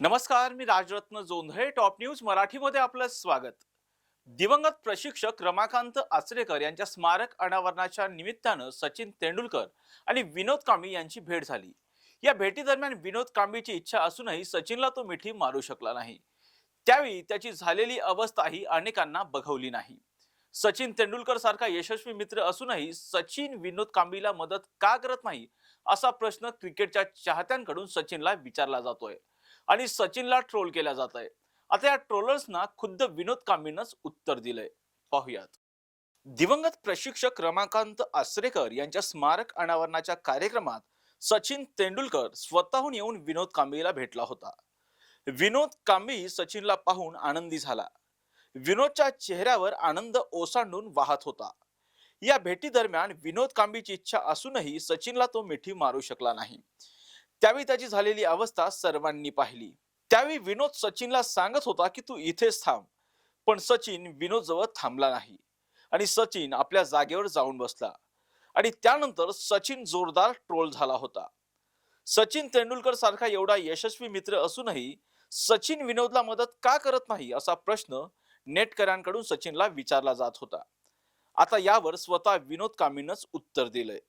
नमस्कार मी Rajratna Jondhale top news मराठीमध्ये आपलं स्वागत. दिवंगत प्रशिक्षक रमाकांत आचरेकर यांच्या स्मारक अनावरणाच्या निमित्तानं सचिन तेंडुलकर आणि विनोद कांबळी यांची भेट झाली. या भेटीदरम्यान विनोद कांबळीची इच्छा असूनही सचिनला तो मिठी मारू शकला नाही. त्यावेळी त्याची झालेली अवस्थाही अनेकांना बघवली नाही. सचिन तेंडुलकर सारखा यशस्वी मित्र असूनही सचिन विनोद कांबळीला मदत का करत नाही असा प्रश्न क्रिकेटच्या चाहत्यांकडून सचिनला विचारला जातोय. आणि सचिनला ट्रोल केला जात आहे आता या ट्रोलर्सना खुद्द विनोद कांबळीनंच उत्तर दिलंय. पाहुयात. दिवंगत प्रशिक्षक रमाकांत आसरेकर यांच्या स्मारक अनावरणाच्या कार्यक्रमात सचिन तेंडुलकर स्वतःहून येऊन विनोद कांबळीला भेटला होता. विनोद कांबळी सचिनला पाहून आनंदी झाला. विनोदच्या चेहऱ्यावर आनंद ओसांडून वाहत होता. या भेटी दरम्यान विनोद कांबळीची इच्छा असूनही सचिनला तो मिठी मारू शकला नाही. त्यावेळी त्याची झालेली अवस्था सर्वांनी पाहिली. त्यावेळी विनोद सचिनला सांगत होता की तू इथेच थांब. पण सचिन विनोद जवळ थांबला नाही. आणि सचिन आपल्या जागेवर जाऊन बसला. आणि त्यानंतर सचिन जोरदार ट्रोल झाला होता. सचिन तेंडुलकर सारखा एवढा यशस्वी मित्र असूनही सचिन विनोदला मदत का करत नाही असा प्रश्न नेटकऱ्यांकडून सचिनला विचारला जात होता. आता यावर स्वतः विनोद कामीनच उत्तर दिलंय.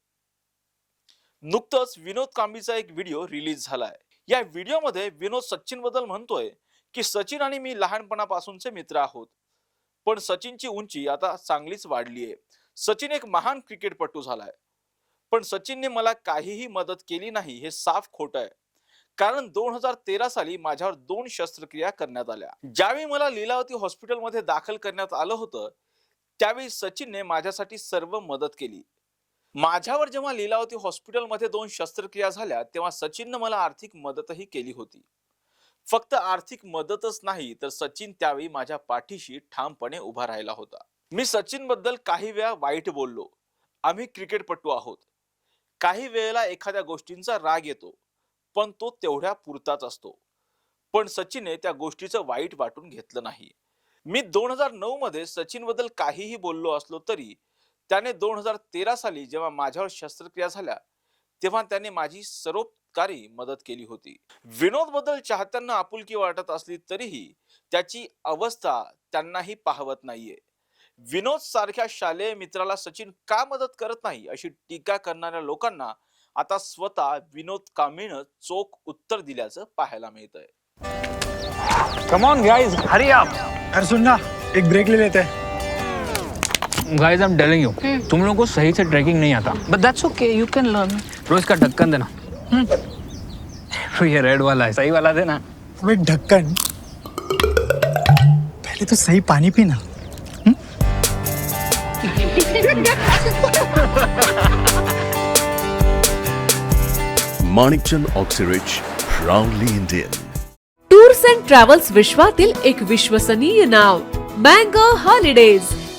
नुकतंच विनोद कांबीचा एक व्हिडिओ रिलीज झालाय. या व्हिडिओमध्ये विनोद सचिनबद्दल म्हणतोय की सचिन आणि मी लहानपणापासूनचे मित्र आहोत. पण सचिनची उंची आता चांगलीच वाढली आहे. सचिन एक महान क्रिकेटपटू झालाय. पण सचिनने मला काहीही मदत केली नाही हे साफ खोट आहे. कारण दोन हजार तेरा साली माझ्यावर दोन शस्त्रक्रिया करण्यात आल्या. ज्यावेळी मला लीलावती हॉस्पिटलमध्ये दाखल करण्यात आलं होतं त्यावेळी सचिनने माझ्यासाठी सर्व मदत केली. माझ्यावर जेव्हा लीलावती हॉस्पिटलमध्ये दोन शस्त्रक्रिया झाल्या तेव्हा सचिननं मला आर्थिक मदतही केली होती. फक्त आर्थिक मदतच नाही तर सचिन त्यावेळी माझ्या पाठीशी ठामपणे उभा राहिला होता. मी सचिनबद्दल काही वेळा वाईट बोललो. आम्ही क्रिकेटपटू आहोत. काही वेळेला एखाद्या गोष्टींचा राग येतो पण तो तेवढ्या पुरताच असतो. पण सचिनने त्या गोष्टीचं वाईट वाटून घेतलं नाही. मी दोन हजार नऊ मध्ये सचिनबद्दल काहीही बोललो असलो तरी त्याने दोन हजार तेरा साली जेव्हा माझ्यावर शस्त्रक्रिया झाल्या तेव्हा त्याने माझी सरोपकारी मदत केली होती. विनोदबद्दल चाहत्यांना आपुलकी वाटत असली तरीही त्याची अवस्था त्यांनाही पाहवत नाहीये. विनोद सारख्या शालेय मित्राला सचिन का मदत करत नाही अशी टीका करणाऱ्या लोकांना आता स्वतः विनोद कांबळीनं चोख उत्तर दिल्याचं पाहायला मिळतंय. Come on guys hurry up अरे सुन ना एक ब्रेक ले लेते. हैं guys I am telling you तुम लोगों को सही से ट्रैकिंग नहीं आता। But that's okay, you can learn. रोज का ढक्कन देना। तो ये रेड वाला है सही वाला देना। अबे ढक्कन। पहले तो सही पानी पीना। Manikchand Oxyrich, proudly Indian. Tours and travels विश्वातील एक विश्वसनीय नाव मँगो हॉलिडेज